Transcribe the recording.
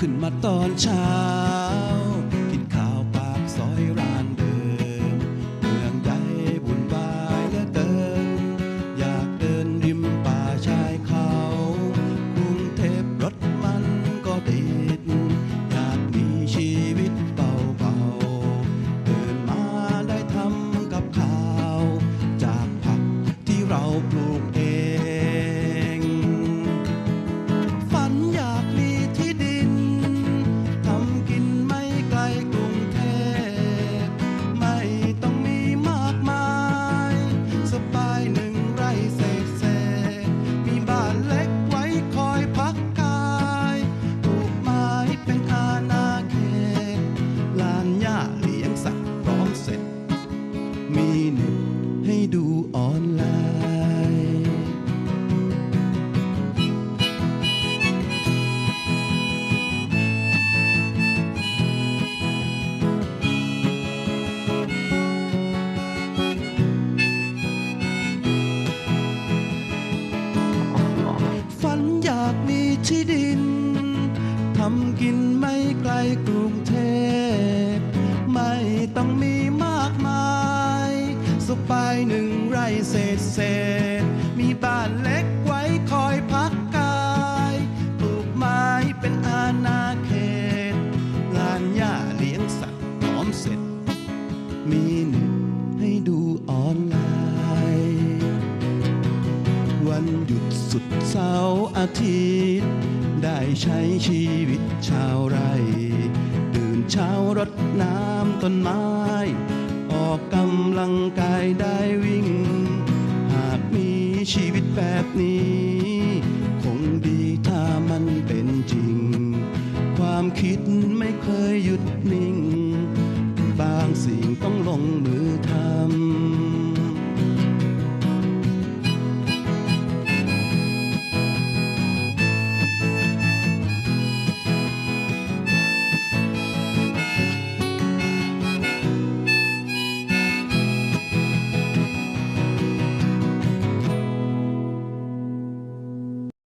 ขึ้นมาตอนเช้า กินข้าวปากซอยร้านเดิม เมืองใหญ่บุญบายเลือเกินอยากเดินริมป่าชายเขากรุงเทพรถมันก็ติด อยากมีชีวิตเบาๆเดินมาได้ทำกับข้าว จากผักที่เราปลูกเองำกินไม่ไกลกรุงเทพ ไม่ต้องมีมากมายสบายหนึ่งไร่เศษเศษ สุดเสาร์อาทิตย์ ได้ใช้ชีวิตชาวไร่ตื่นเช้ารดน้ำต้นไม้ ออกกำลังกายได้วิ่ง หากมีชีวิตแบบนี้ คงดีถ้ามันเป็นจริง ความคิดไม่เคยหยุดนิ่ง บางสิ่งต้องลงมือทำ